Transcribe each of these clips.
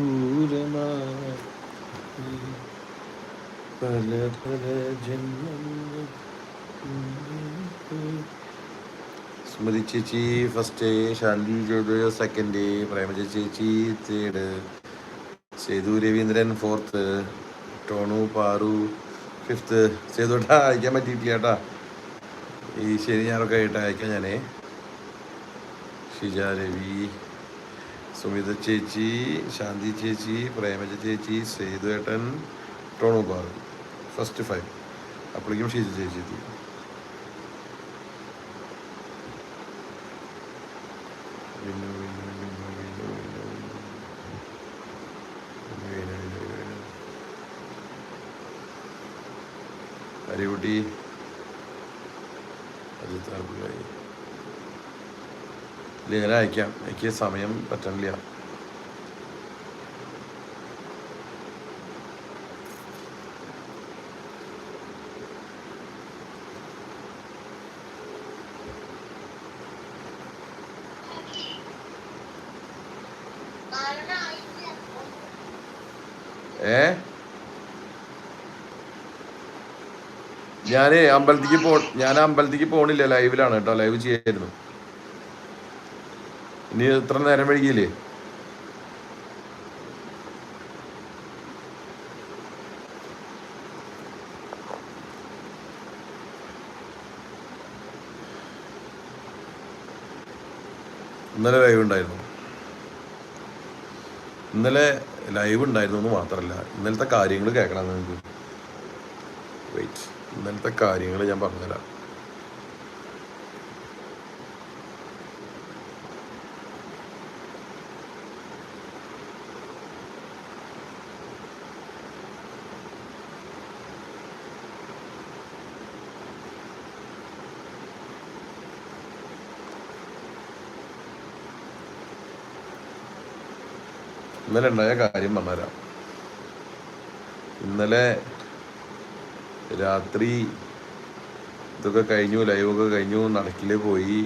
കർപ്പൂരമായി പല പല ജന്മങ്ങൾ സ്മൃതി ചേച്ചി ഫസ്റ്റ് ശാന്തി ജോജോ സെക്കൻഡ് പ്രേമജ ചേച്ചി third Sethu Raveendran fourth Tonu Paru fifth സേതുട്ടാ അയക്കാൻ പറ്റിയിട്ടില്ല കേട്ടാ. ഈ ശനി ഞാനൊക്കെ ആയിട്ട് അയക്കാം ഞാനേ. ഷിജ രവി സുമിത ചേച്ചി ശാന്തി ചേച്ചി പ്രേമജ ചേച്ചി സേതുവേട്ടൻ ടോണു ഫസ്റ്റ് ഫൈവ് അപ്പോഴേക്കും ഷിജ ചേച്ചി എത്തി. വിന്നു, വിന്നു, വിന്നു, വിന്നു, വിന്നു. വിന്നു, വിന്നു, വിന്നു, വിന്നു. ഹരികുട്ടി അജിത് ആർപ്പിള്ളായി ഇല്ല ഞാൻ അയക്കാം. എനിക്ക് സമയം പറ്റണില്ല ഏ ഞാൻ അമ്പലത്തിക്ക് പോ ഞാൻ അമ്പലത്തിക്ക് പോണില്ല ലൈവിലാണ് കേട്ടോ ലൈവ് ചെയ്യായിരുന്നു. ഇനി ഇത്ര നേരം വൈകിയില്ലേ? ഇന്നലെ ലൈവ് ഉണ്ടായിരുന്നു. ഇന്നലെ ലൈവ് ഉണ്ടായിരുന്നു എന്ന് മാത്രമല്ല ഇന്നലത്തെ കാര്യങ്ങൾ കേൾക്കണം നിങ്ങൾക്ക്. വെയിറ്റ് ഇന്നലത്തെ കാര്യങ്ങൾ ഞാൻ പറഞ്ഞുതരാം. ഇന്നലെ ഉണ്ടായ കാര്യം പറഞ്ഞുതരാം. ഇന്നലെ രാത്രി ഇതൊക്കെ കഴിഞ്ഞു ലൈവൊക്കെ കഴിഞ്ഞു നടക്കിൽ പോയി.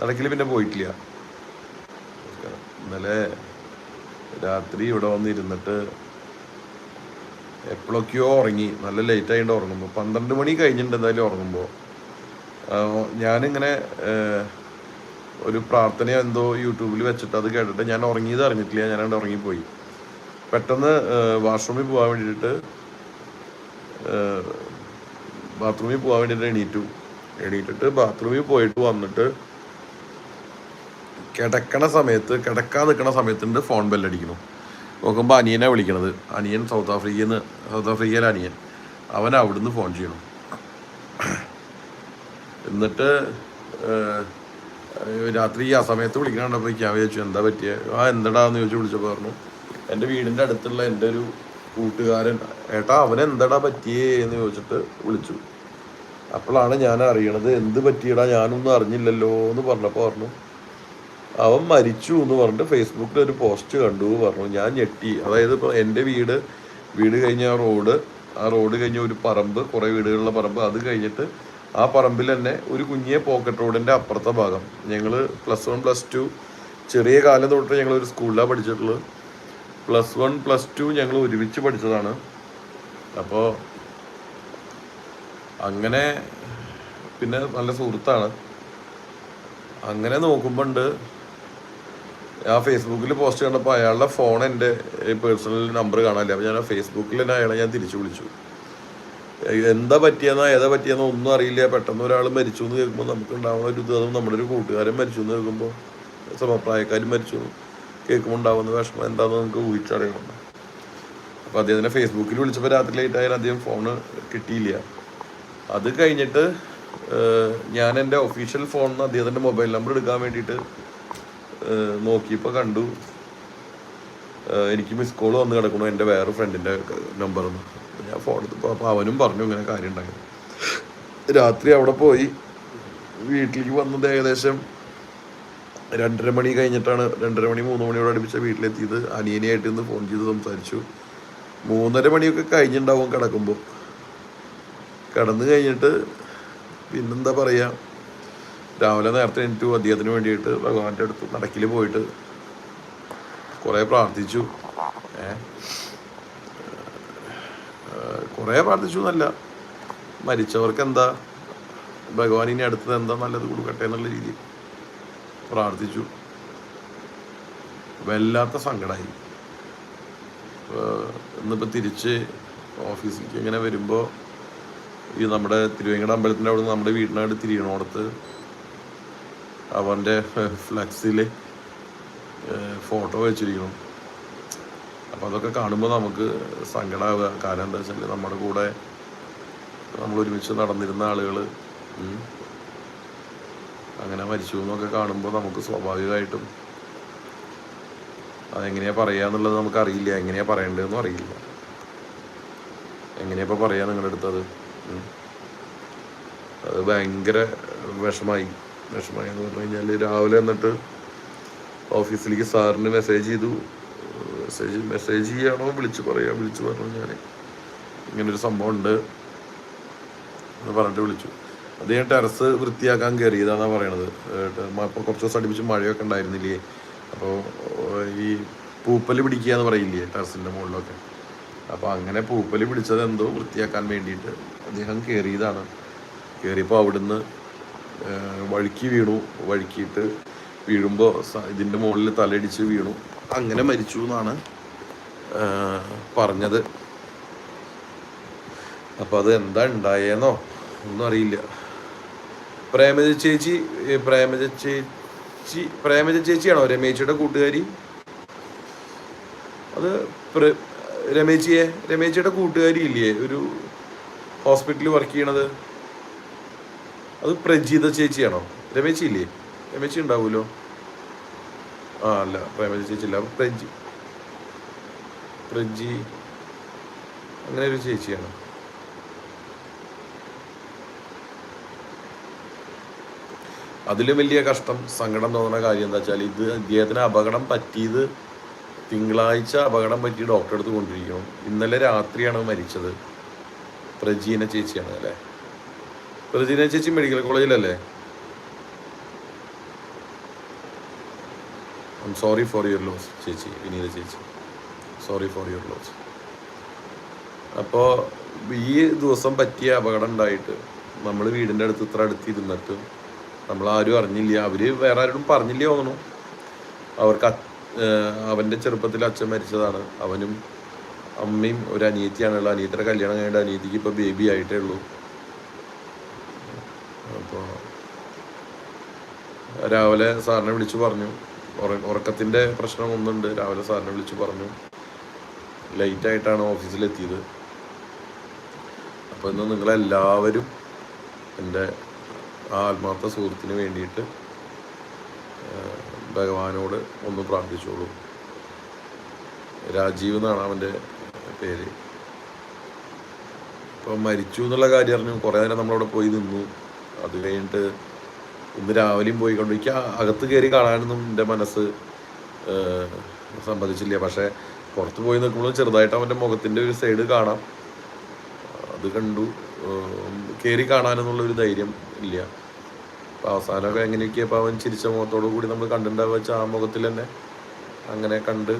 നടക്കിൽ പിന്നെ പോയിട്ടില്ല. ഇന്നലെ രാത്രി ഇവിടെ വന്നിരുന്നിട്ട് എപ്പോഴൊക്കെയോ ഉറങ്ങി. നല്ല ലേറ്റ് ആയിട്ട് ഉറങ്ങുമ്പോൾ പന്ത്രണ്ട് മണി കഴിഞ്ഞിട്ടുണ്ട് എന്തായാലും ഉറങ്ങുമ്പോൾ ഞാനിങ്ങനെ ഒരു പ്രാർത്ഥന എന്തോ യൂട്യൂബിൽ വെച്ചിട്ട് അത് കേട്ടിട്ട് ഞാൻ ഉറങ്ങിയത് അറിഞ്ഞിട്ടില്ല. ഞാൻ അവിടെ ഉറങ്ങിപ്പോയി. പെട്ടെന്ന് വാഷ്റൂമിൽ പോകാൻ വേണ്ടിയിട്ട് ബാത്റൂമിൽ പോകാൻ വേണ്ടിയിട്ട് എണീറ്റു. എണീറ്റിട്ട് ബാത്റൂമിൽ പോയിട്ട് വന്നിട്ട് കിടക്കണ സമയത്ത് കിടക്കാൻ നിൽക്കണ സമയത്തുണ്ട് ഫോൺ ബെല്ലടിക്കുന്നു. നോക്കുമ്പോൾ അനിയനെ വിളിക്കണത്. അനിയൻ സൗത്ത് ആഫ്രിക്കയിൽ നിന്ന് സൗത്ത് ആഫ്രിക്കയിലെ അനിയൻ. അവൻ അവിടുന്ന് ഫോൺ ചെയ്യണം. എന്നിട്ട് രാത്രി ആ സമയത്ത് വിളിക്കണപ്പോൾ ഞാൻ വിചാരിച്ചു എന്താ പറ്റിയ? ആ എന്തടാന്ന് ചോദിച്ചു വിളിച്ചപ്പോൾ പറഞ്ഞു എന്റെ വീടിന്റെ അടുത്തുള്ള എന്റെ ഒരു കൂട്ടുകാരൻ ഏട്ടാ അവൻ എന്തടാ പറ്റിയേ? എന്ന് ചോദിച്ചിട്ട് വിളിച്ചു. അപ്പോഴാണ് ഞാൻ അറിയണത് എന്ത് പറ്റിയടാ? ഞാനൊന്നും അറിഞ്ഞില്ലല്ലോ എന്ന് പറഞ്ഞപ്പോൾ പറഞ്ഞു അവൻ മരിച്ചു എന്ന് പറഞ്ഞിട്ട് ഫേസ്ബുക്കിൽ ഒരു പോസ്റ്റ് കണ്ടു പറഞ്ഞു. ഞാൻ ഞെട്ടി. അതായത് ഇപ്പോൾ എന്റെ വീട് വീട് കഴിഞ്ഞ ആ റോഡ് ആ റോഡ് കഴിഞ്ഞ ഒരു പറമ്പ് കുറേ വീടുകളുള്ള പറമ്പ് അത് കഴിഞ്ഞിട്ട് ആ പറമ്പിൽ തന്നെ ഒരു കുഞ്ഞിയ പോക്കറ്റ് റോഡിന്റെ അപ്പുറത്തെ ഭാഗം. ഞങ്ങൾ പ്ലസ് വൺ പ്ലസ് ടു ചെറിയ കാലം തൊട്ട് ഞങ്ങൾ ഒരു സ്കൂളിലാണ് പഠിച്ചിട്ടുള്ളത്. പ്ലസ് വൺ പ്ലസ് ടു ഞങ്ങൾ ഒരുമിച്ച് പഠിച്ചതാണ്. അപ്പോൾ അങ്ങനെ പിന്നെ നല്ല സുഹൃത്താണ്. അങ്ങനെ നോക്കുമ്പോണ്ട് ആ ഫേസ്ബുക്കിൽ പോസ്റ്റ് കണ്ടപ്പോൾ അയാളുടെ ഫോൺ എന്റെ പേഴ്സണൽ നമ്പർ കാണാനില്ല. അപ്പോൾ ഞാൻ ഫേസ്ബുക്കിൽ തന്നെ അയാളെ ഞാൻ തിരിച്ചു വിളിച്ചു. എന്താ പറ്റിയെന്നോ ഏതാ പറ്റിയെന്നോ ഒന്നും അറിയില്ല. പെട്ടെന്ന് ഒരാൾ മരിച്ചു എന്ന് കേൾക്കുമ്പോൾ നമുക്ക് ഉണ്ടാവുന്ന ഒരു ഇത് നമ്മുടെ ഒരു കൂട്ടുകാരൻ മരിച്ചു എന്ന് കേൾക്കുമ്പോൾ സമപ്രായക്കാരും മരിച്ചു. കേൾക്കുമ്പോൾ ഉണ്ടാവുന്ന വിഷമം എന്താണെന്ന് നമുക്ക് ഊഹിച്ചറിയണം അപ്പോൾ അദ്ദേഹത്തിനെ ഫേസ്ബുക്കിൽ വിളിച്ചപ്പോൾ രാത്രി ലേറ്റ് ആയാലും അദ്ദേഹം ഫോണ് കിട്ടിയില്ല. അത് കഴിഞ്ഞിട്ട് ഞാൻ എന്റെ ഒഫീഷ്യൽ ഫോണിൽ നിന്ന് അദ്ദേഹത്തിന്റെ മൊബൈൽ നമ്പർ എടുക്കാൻ വേണ്ടിയിട്ട് നോക്കിയപ്പോൾ കണ്ടു. എനിക്ക് മിസ് കോൾ വന്ന് കിടക്കണു എന്റെ വേറെ ഫ്രണ്ടിന്റെ നമ്പറിൽ ഞാൻ ഫോൺ എടുത്തപ്പോൾ അപ്പോൾ അവനും പറഞ്ഞു ഇങ്ങനെ കാര്യം ഉണ്ടായിരുന്നു രാത്രി അവിടെ പോയി വീട്ടിലേക്ക് വന്നത് ഏകദേശം രണ്ടര മണി കഴിഞ്ഞിട്ടാണ് രണ്ടര മണി മൂന്ന് മണിയോട് അടുപ്പിച്ച വീട്ടിലെത്തിയത്. അനിയനെയായിട്ട് ഇന്ന് ഫോൺ ചെയ്ത് സംസാരിച്ചു. മൂന്നര മണിയൊക്കെ കഴിഞ്ഞിട്ടുണ്ടാവും കിടക്കുമ്പോൾ കിടന്നു കഴിഞ്ഞിട്ട് പിന്നെന്താ പറയുക രാവിലെ നേരത്തെ എനിക്ക് അദ്ദേഹത്തിന് വേണ്ടിയിട്ട് ഭഗവാന്റെ അടുത്ത് നടക്കിൽ പോയിട്ട് കുറേ പ്രാർത്ഥിച്ചു. ഏ? കുറേ പ്രാർത്ഥിച്ചു എന്നല്ല. മരിച്ചവർക്ക് എന്താ ഭഗവാൻ ഇനി അടുത്തത് എന്താ നല്ലത് കൊടുക്കട്ടെ എന്നുള്ള രീതിയിൽ. പ്രാർത്ഥിച്ചു. വല്ലാത്ത സങ്കടമായി ഇന്നിപ്പോൾ തിരിച്ച് ഓഫീസിലേക്ക് ഇങ്ങനെ വരുമ്പോൾ ഈ നമ്മുടെ തിരുവേങ്കട അമ്പലത്തിന്റെ അവിടെ നമ്മുടെ വീടിനടുത്ത് തിരിയണോടത്ത് അവന്റെ ഫ്ലക്സിൽ ഫോട്ടോ വെച്ചിരിക്കണം അപ്പോൾ അതൊക്കെ കാണുമ്പോൾ നമുക്ക് സങ്കടമാവുക കാരണം എന്താ വെച്ചാൽ നമ്മുടെ കൂടെ നമ്മൾ ഒരുമിച്ച് നടന്നിരുന്ന ആളുകൾ അങ്ങനെ മരിച്ചു എന്നൊക്കെ കാണുമ്പോൾ നമുക്ക് സ്വാഭാവികമായിട്ടും അതെങ്ങനെയാ പറയാന്നുള്ളത് നമുക്ക് അറിയില്ല എങ്ങനെയാ പറയേണ്ടതെന്നും അറിയില്ല. എങ്ങനെയപ്പോൾ പറയുക പറയാ നിങ്ങളുടെ അടുത്തത്? അത് ഭയങ്കര വിഷമായി. വിഷമായി എന്ന് പറഞ്ഞു കഴിഞ്ഞാൽ രാവിലെ എന്നിട്ട് ഓഫീസിലേക്ക് സാറിന് മെസ്സേജ് ചെയ്തു. മെസ്സേജ് മെസ്സേജ് ചെയ്യാണോ? വിളിച്ച് പറയുക വിളിച്ച് പറഞ്ഞു ഞാൻ ഇങ്ങനൊരു സംഭവം ഉണ്ട് എന്ന് പറഞ്ഞിട്ട് വിളിച്ചു. അദ്ദേഹം ടെറസ് വൃത്തിയാക്കാൻ കയറിയതാണെന്നാണ് പറയണത്. ഇപ്പോൾ കുറച്ച് ദിവസം അടുപ്പിച്ച് മഴയൊക്കെ ഉണ്ടായിരുന്നില്ലേ? അപ്പോൾ ഈ പൂപ്പൽ പിടിക്കുക എന്ന് പറയില്ലേ ടെറസിന്റെ മുകളിലൊക്കെ. അപ്പോൾ അങ്ങനെ പൂപ്പൽ പിടിച്ചത് എന്തോ വൃത്തിയാക്കാൻ വേണ്ടിയിട്ട് അദ്ദേഹം കയറിയതാണ്. കയറിയപ്പോൾ അവിടുന്ന് വഴുക്കി വീണു. വഴുക്കിയിട്ട് വീഴുമ്പോൾ ഇതിന്റെ മുകളിൽ തലയിടിച്ച് വീണു. അങ്ങനെ മരിച്ചു എന്നാണ് പറഞ്ഞത്. അപ്പോൾ അത് എന്താ ഉണ്ടായേന്നോ? ഒന്നും അറിയില്ല. പ്രേമജ ചേച്ചി പ്രേമജ ചേച്ചി പ്രേമജ ചേച്ചിയാണോ രമേശിയുടെ കൂട്ടുകാരി? അത് രമേച്ചിയെ രമേശിയുടെ കൂട്ടുകാരി ഇല്ലേ? ഒരു ഹോസ്പിറ്റലിൽ വർക്ക് ചെയ്യണത്. അത് പ്രജീത ചേച്ചിയാണോ? രമേശി ഇല്ലേ? രമേശി ഉണ്ടാവുമല്ലോ. ആ അല്ല പ്രേമജ ചേച്ചി ഇല്ല പ്രജി പ്രജി അങ്ങനെ ഒരു ചേച്ചിയാണ്. അതിലും വലിയ കഷ്ടം സങ്കടം തോന്നുന്ന കാര്യം എന്താ വെച്ചാൽ ഇത് ഇദ്ദേഹത്തിന് അപകടം പറ്റിയത് തിങ്കളാഴ്ച അപകടം പറ്റി ഡോക്ടറെ അടുത്ത് കൊണ്ടിരിക്കണം ഇന്നലെ രാത്രിയാണ് മരിച്ചത്. പ്രജീന ചേച്ചിയാണ് അല്ലേ? പ്രജീന ചേച്ചി medical കോളേജിലല്ലേ I sorry for your loss ചേച്ചി വിനീത ചേച്ചി. സോറി ഫോർ യുവർ ലോസ് അപ്പോൾ ഈ ദിവസം പറ്റിയ അപകടം ഉണ്ടായിട്ട് നമ്മൾ വീടിന്റെ അടുത്ത് ഇത്ര അടുത്ത് ഇരുന്നിട്ട് നമ്മൾ ആരും അറിഞ്ഞില്ല. അവർ വേറെ ആരോടും പറഞ്ഞില്ല തോന്നുന്നു. അവർക്ക് അവന്റെ ചെറുപ്പത്തിൽ അച്ഛൻ മരിച്ചതാണ്. അവനും അമ്മയും ഒരു അനിയത്തിയാണുള്ളത്. അനിയത്തിയുടെ കല്യാണം കഴിഞ്ഞ അനിയത്തിക്ക് ഇപ്പോൾ ബേബി ആയിട്ടേ ഉള്ളൂ. അപ്പോൾ രാവിലെ സാറിനെ വിളിച്ചു പറഞ്ഞു. ഉറക്കത്തിന്റെ പ്രശ്നം ഒന്നുണ്ട്. രാവിലെ സാറിനെ വിളിച്ചു പറഞ്ഞു. ലേറ്റ് ആയിട്ടാണ് ഓഫീസിലെത്തിയത്. അപ്പോൾ ഇന്ന് നിങ്ങളെല്ലാവരും എന്റെ ആത്മാർത്ഥ സുഹൃത്തിന് വേണ്ടിയിട്ട് ഭഗവാനോട് ഒന്ന് പ്രാർത്ഥിച്ചോളൂ. രാജീവ് എന്നാണ് അവന്റെ പേര്. ഇപ്പോൾ മരിച്ചു എന്നുള്ള കാര്യം അറിഞ്ഞു. കുറേ നേരം നമ്മളവിടെ പോയി നിന്നു. അത് കഴിഞ്ഞിട്ട് ഇന്ന് രാവിലെയും പോയി കണ്ടു. എനിക്ക് അകത്ത് കയറി കാണാനൊന്നും എന്റെ മനസ്സ് സമ്മതിച്ചില്ല. പക്ഷേ പുറത്ത് പോയി നിൽക്കുമ്പോൾ ചെറുതായിട്ട് അവന്റെ മുഖത്തിന്റെ ഒരു സൈഡ് കാണാം. അത് കണ്ടു. കയറി കാണാനെന്നുള്ള ഒരു ധൈര്യം ഇല്ല. അപ്പം അവസാനമൊക്കെ എങ്ങനെയൊക്കെ ഇപ്പൊ അവൻ ചിരിച്ച മുഖത്തോടു കൂടി നമ്മൾ കണ്ടിട്ടുണ്ടാവുക വെച്ചാൽ ആ മുഖത്തിൽ തന്നെ അങ്ങനെ കണ്ട്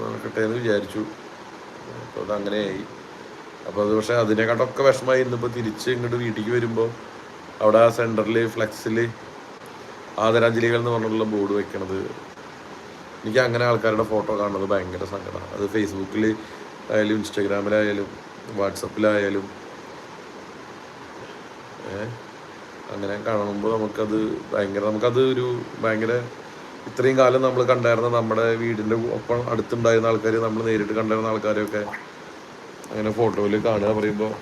നടക്കട്ടെ എന്ന് വിചാരിച്ചു. അപ്പോൾ അത് അങ്ങനെയായി അപ്പോൾ അത് പക്ഷേ അതിനെക്കാട്ടൊക്കെ വിഷമമായി. ഇന്നിപ്പോൾ തിരിച്ച് ഇങ്ങോട്ട് വീട്ടിലേക്ക് വരുമ്പോൾ അവിടെ ആ സെന്ററിൽ ഫ്ലെക്സിൽ ആദരാഞ്ജലികൾ എന്ന് പറഞ്ഞുള്ള ബോർഡ് വെക്കണത്. എനിക്ക് അങ്ങനെ ആൾക്കാരുടെ ഫോട്ടോ കാണുന്നത് ഭയങ്കര സങ്കടമാണ് അത് ഫേസ്ബുക്കിൽ ആയാലും ഇൻസ്റ്റഗ്രാമിലായാലും വാട്സപ്പിലായാലും അങ്ങനെ കാണുമ്പോൾ നമുക്കത് ഭയങ്കര നമുക്കത് ഒരു ഭയങ്കര ഇത്രയും കാലം നമ്മൾ കണ്ടായിരുന്ന നമ്മുടെ വീടിന്റെ ഒപ്പം അടുത്തുണ്ടായിരുന്ന ആൾക്കാർ നമ്മൾ നേരിട്ട് കണ്ടായിരുന്ന ആൾക്കാരെയൊക്കെ അങ്ങനെ ഫോട്ടോയിൽ കാണുക പറയുമ്പോൾ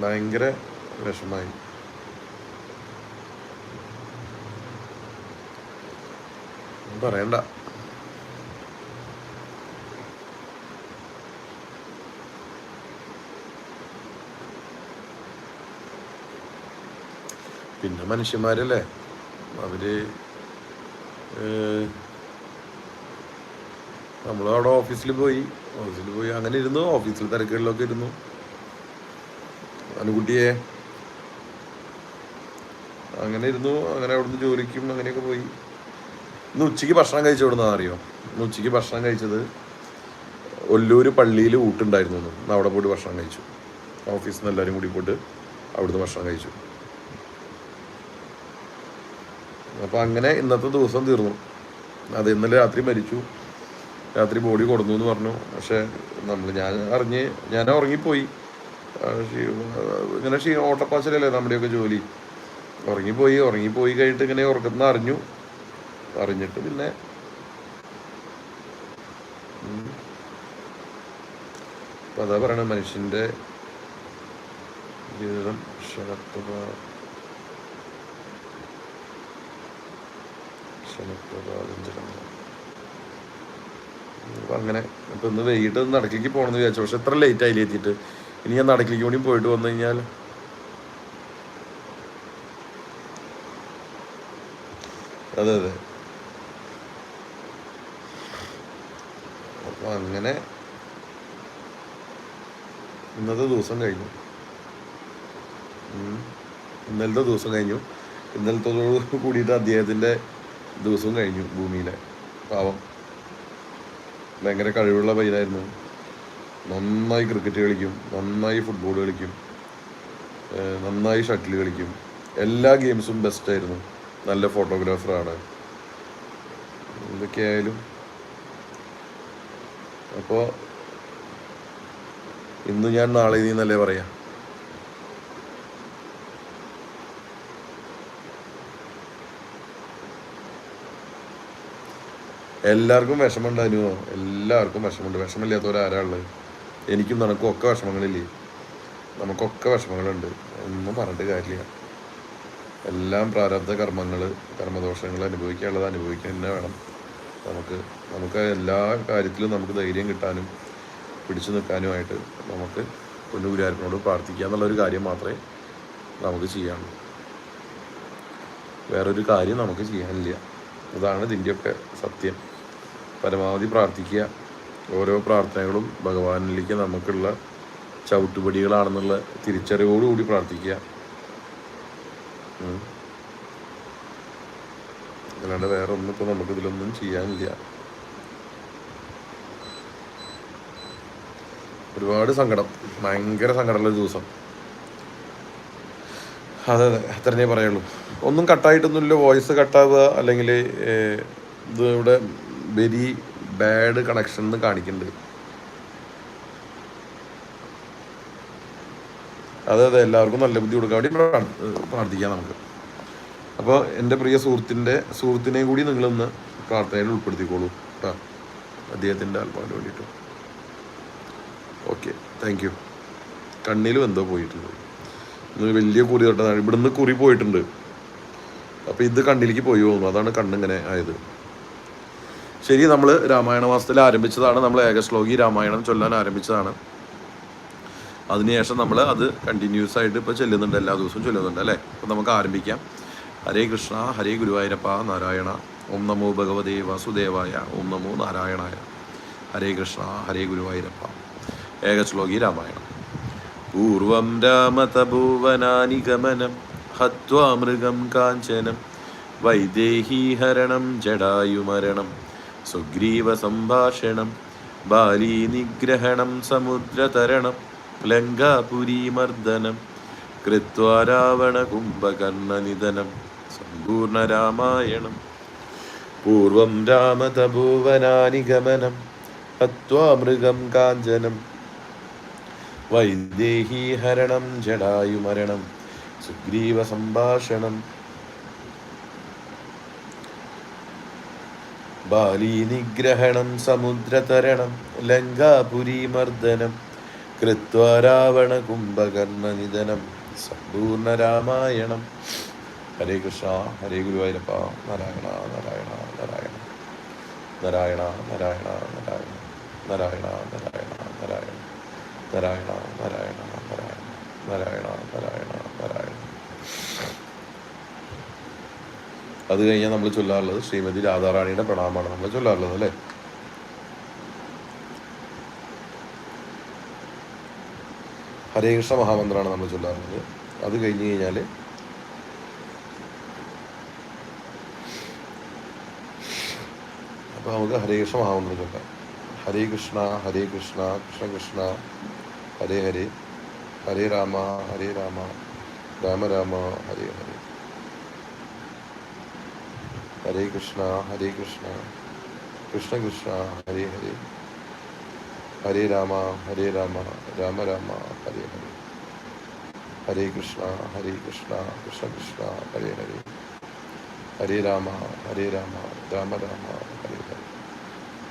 ഭയങ്കര വിഷമായി പറയണ്ട. പിന്നെ മനുഷ്യന്മാരല്ലേ? അവർ നമ്മൾ അവിടെ ഓഫീസിൽ പോയി. ഓഫീസിൽ പോയി അങ്ങനെ ഇരുന്നു. ഓഫീസിൽ തിരക്കുകളിലൊക്കെ ഇരുന്നു. അനുകുട്ടിയെ അങ്ങനെ ഇരുന്നു അങ്ങനെ അവിടുന്ന് ജോലിക്കും അങ്ങനെയൊക്കെ പോയി. ഇന്ന് ഉച്ചയ്ക്ക് ഭക്ഷണം കഴിച്ചു വിടുന്നതാ അറിയോ ഇന്ന് ഉച്ചയ്ക്ക് ഭക്ഷണം കഴിച്ചത് ഒല്ലൂർ പള്ളിയിൽ ഊട്ടുണ്ടായിരുന്നു ഇന്ന്. അവിടെ പോയിട്ട് ഭക്ഷണം കഴിച്ചു. ഓഫീസിൽ നിന്ന് എല്ലാവരും കൂടി പോയിട്ട് അവിടുന്ന് ഭക്ഷണം കഴിച്ചു. അപ്പോൾ അങ്ങനെ ഇന്നത്തെ ദിവസം തീർന്നു. അത് ഇന്നലെ രാത്രി മരിച്ചു. രാത്രി ബോഡി കൊടുന്നു എന്ന് പറഞ്ഞു. പക്ഷേ നമ്മൾ ഞാൻ അറിഞ്ഞ് ഞാൻ ഉറങ്ങിപ്പോയി. ഇങ്ങനെ ക്ഷീ ഓട്ടപ്പാച്ചിലല്ലേ നമ്മുടെയൊക്കെ ജോലി? ഉറങ്ങിപ്പോയി ഉറങ്ങിപ്പോയി കഴിഞ്ഞിട്ട് ഇങ്ങനെ ഉറക്കത്തിന് അറിഞ്ഞു. അറിഞ്ഞിട്ട് പിന്നെ. അപ്പൊ അതാ പറയണ മനുഷ്യന്റെ ജീവിതം. അപ്പൊ അങ്ങനെ ഇപ്പൊ ഇന്ന് വൈകിട്ട് നടക്കേക്ക് പോകണമെന്ന് വിചാരിച്ചു. പക്ഷെ എത്ര ലേറ്റ് ആയില്ലേ എത്തിയിട്ട് ഇനി ഞാൻ നടക്കിലേക്ക് കൂടി പോയിട്ട് വന്നു കഴിഞ്ഞാൽ അതെ അതെ. അപ്പൊ അങ്ങനെ ഇന്നത്തെ ദിവസം കഴിഞ്ഞു. ഇന്നലത്തെ ദിവസം കഴിഞ്ഞു. ഇന്നലത്തോട് കൂടിയിട്ട് അദ്ദേഹത്തിന്റെ ദിവസവും കഴിഞ്ഞു ഭൂമിയിലെ. പാവം. ഭയങ്കര കഴിവുള്ള പയ്യനായിരുന്നു. നന്നായി ക്രിക്കറ്റ് കളിക്കും. നന്നായി ഫുട്ബോൾ കളിക്കും. നന്നായി ഷട്ടിൽ കളിക്കും. എല്ലാ ഗെയിംസും ബെസ്റ്റ് ആയിരുന്നു. നല്ല ഫോട്ടോഗ്രാഫറാണ്. എന്തൊക്കെയായാലും. അപ്പോൾ ഇന്ന് ഞാൻ നാളെ നീ എന്നല്ലേ പറയാ? എല്ലാവർക്കും വിഷമമുണ്ട് അനുവോ എല്ലാവർക്കും വിഷമമുണ്ട്. വിഷമില്ലാത്തവരാരാ ഉള്ളത് എനിക്കും നിനക്കും ഒക്കെ വിഷമങ്ങളില്ലേ? നമുക്കൊക്കെ വിഷമങ്ങളുണ്ട്. എന്നും പറഞ്ഞിട്ട് കാര്യമില്ല. എല്ലാം പ്രാരബ്ധ കർമ്മങ്ങൾ കർമ്മദോഷങ്ങൾ അനുഭവിക്കാനുള്ളത് അനുഭവിക്കാൻ തന്നെ വേണം. നമുക്ക് നമുക്ക് എല്ലാ കാര്യത്തിലും നമുക്ക് ധൈര്യം കിട്ടാനും പിടിച്ചു നിൽക്കാനുമായിട്ട് നമുക്ക് പൊന്നുകുരാരനോട് പ്രാർത്ഥിക്കുക എന്നുള്ളൊരു കാര്യം മാത്രമേ നമുക്ക് ചെയ്യാനുള്ളൂ. വേറൊരു കാര്യം നമുക്ക് ചെയ്യാനില്ല. അതാണ് ഇതിന്റെയൊക്കെ സത്യം. പരമാവധി പ്രാർത്ഥിക്കുക. ഓരോ പ്രാർത്ഥനകളും ഭഗവാനിലേക്ക് നമുക്കുള്ള ചവിട്ടുപടികളാണെന്നുള്ള തിരിച്ചറിവോടുകൂടി പ്രാർത്ഥിക്കുക. അല്ലാണ്ട് വേറെ ഒന്നും ഇപ്പൊ നമുക്ക് ഇതിലൊന്നും ചെയ്യാനില്ല. ഒരുപാട് സങ്കടം. ഭയങ്കര സങ്കടമുള്ള ദിവസം. അതെ അതെ. അത്രേ പറയുള്ളൂ. ഒന്നും കട്ടായിട്ടൊന്നുമില്ല. വോയിസ് കട്ടാവുക. അല്ലെങ്കിൽ ഇത് ഇവിടെ വെരി ബാഡ് കണക്ഷൻ എന്ന് കാണിക്കുന്നുണ്ട് അതെ അതെ എല്ലാവർക്കും നല്ല ബുദ്ധി കൊടുക്കാൻ വേണ്ടി പ്രാർ- പ്രാർത്ഥിക്കാം നമുക്ക്. അപ്പോൾ എന്റെ പ്രിയ സുഹൃത്തിന്റെ സുഹൃത്തിനെയും കൂടി നിങ്ങളൊന്ന് പ്രാർത്ഥനയിൽ ഉൾപ്പെടുത്തിക്കോളൂ കേട്ടോ അദ്ദേഹത്തിന്റെ ആത്മാവിന് വേണ്ടിയിട്ട്. ഓക്കെ താങ്ക് യു കണ്ണിലും എന്തോ പോയിട്ടുണ്ട്. ഇന്ന് വലിയ കുറി തൊട്ടതാണ് ഇവിടുന്ന് കുറി പോയിട്ടുണ്ട്. അപ്പോൾ ഇത് കണ്ണിലേക്ക് പോയി പോകുന്നു അതാണ് കണ്ണിങ്ങനെ ആയത്. ശരി നമ്മൾ രാമായണ മാസത്തിൽ ആരംഭിച്ചതാണ്. നമ്മൾ ഏകശ്ലോകി രാമായണം ചൊല്ലാൻ ആരംഭിച്ചതാണ്. അതിനുശേഷം നമ്മൾ അത് കണ്ടിന്യൂസ് ആയിട്ട് ഇപ്പോൾ ചെല്ലുന്നുണ്ട്. എല്ലാ ദിവസവും ചൊല്ലുന്നുണ്ട് അല്ലേ? അപ്പോൾ നമുക്ക് ആരംഭിക്കാം. ഹരേ കൃഷ്ണ ഹരേ ഗുരുവായൂരപ്പ നാരായണ. ഓം നമോ ഭഗവതേ വാസുദേവായ. ഓം നമോ നാരായണായ. ഹരേ കൃഷ്ണ ഹരേ ഗുരുവായൂരപ്പ. ഏകശ്ലോകി രാമായണം. പൂർവം രാമതഭുവനാനി ഗമനം ഹത്വാ മൃഗം കാഞ്ചനം വൈദേഹീഹരണം ജടായുമരണം സുഗ്രീവ സംഭാഷണം ബാലീ നിഗ്രഹണം സമുദ്രതരണം ലങ്കാപുരീമർദ്ദനം കൃത്വാ രാവണകുംഭകർണനിധനം സമ്പൂർണ രാമായണം പൂർവം രാമതഭൂവനാനിഗമനം ഹത്വാമൃഗം കാഞ്ചനം. വൈദേഹീഹരണം ജടായുമരണം സുഗ്രീവ സംഭാഷണം. ബാലീനിഗ്രഹണം സമുദ്രതരണം ലങ്കാപുരീമർദ്ദനം. കൃത്വാ കുംഭകർണനിധനം സമ്പൂർണ രാമായണം. ഹരേ കൃഷ്ണ ഹരേ ഗുരുവായൂരപ്പ നാരായണ നാരായണ നാരായണ. നാരായണ നാരായണ നാരായണ. നാരായണ നാരായണ നാരായണ. നാരായണ നാരായണ നാരായണ. നാരായണ നാരായണ നാരായണ. അത് കഴിഞ്ഞാൽ നമ്മൾ ചൊല്ലാറുള്ളത് ശ്രീമതി രാധാറാണിയുടെ പ്രണാമമാണ് നമ്മൾ ചൊല്ലാറുള്ളത് അല്ലേ? ഹരേ കൃഷ്ണ മഹാമന്ത്രമാണ് നമ്മൾ ചൊല്ലാറുള്ളത്. അത് കഴിഞ്ഞ് കഴിഞ്ഞാൽ അപ്പോൾ നമുക്ക് ഹരേ കൃഷ്ണ മഹാമന്ത്രം ചൊല്ലാം. ഹരേ കൃഷ്ണ ഹരേ കൃഷ്ണ കൃഷ്ണ കൃഷ്ണ ഹരേ ഹരേ ഹരേ രാമ ഹരേ രാമ രാമ രാമ ഹരേ ഹരേ. ഹരേ കൃഷ്ണ ഹരേ കൃഷ്ണ കൃഷ്ണ കൃഷ്ണ ഹരേ ഹരേ. ഹരേ രാമ ഹരേ രാമ രാമ രാമ ഹരേ ഹരേ ഹരേ കൃഷ്ണ ഹരേ കൃഷ്ണ കൃഷ്ണ കൃഷ്ണ ഹരേ ഹരേ ഹരേ രാമ ഹരേ രാമ രാമ രാമ ഹരേ ഹരേ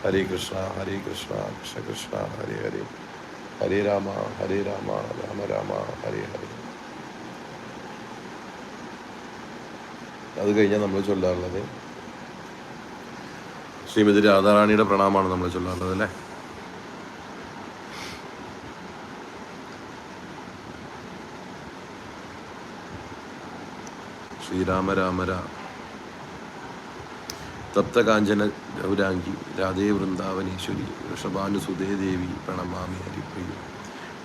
ഹരേ കൃഷ്ണ ഹരേ കൃഷ്ണ കൃഷ്ണ കൃഷ്ണ ഹരേ ഹരേ ഹരേ രാമ ഹരേ രാമ രാമ രാമ ഹരേ ഹരേ അത് കഴിഞ്ഞാൽ നമ്മൾ ചൊല്ലാറുള്ളത്. ശ്രീമതി രാധാറാണിയുടെ പ്രണാമമാണ് നമ്മൾ ചൊല്ലാറുള്ളത് അല്ലേ? ശ്രീരാമ രാമ തപ്തകാഞ്ചന ഗൗരാംഗി രാധേ വൃന്ദാവനേശ്വരി വൃഷഭാനുസുതേ ദേവി പ്രണമാമി ഹരിപ്രിയ.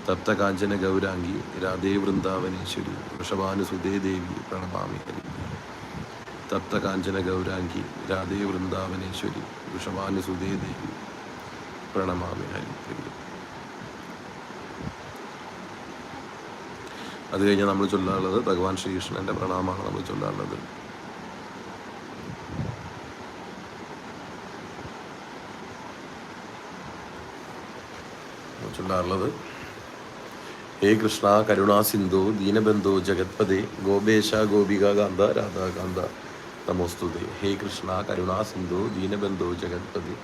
തപ്തകാഞ്ചന ഗൗരാംഗി രാധേ വൃന്ദാവനേശ്വരി വൃഷഭാനുസുതേ ദേവി പ്രണമാമി ഹരിപ്രിയ. തപ്തകാഞ്ചന ഗൗരാംഗി രാധേ വൃന്ദാവനേശ്വരി വൃഷഭാനുസുതേ ദേവി പ്രണമാമി ഹരിപ്രിയ. അത് കഴിഞ്ഞാൽ നമ്മൾ ചൊല്ലാനുള്ളത് ഭഗവാൻ ശ്രീകൃഷ്ണന്റെ പ്രണാമമാണ് നമ്മൾ ചൊല്ലാറുള്ളത്. നമ്മൾ ചൊല്ലാറുള്ളത് ഹേ കൃഷ്ണ കരുണാ സിന്ധു ദീനബന്ധു ജഗത്പതി ഗോപേശ ഗോപിക കാന്ത രാധാകാന്ത നമോസ്തുതി. ഹേ കൃഷ്ണ കരുണാ സിന്ധു ദീനബന്ധു ജഗത്പതി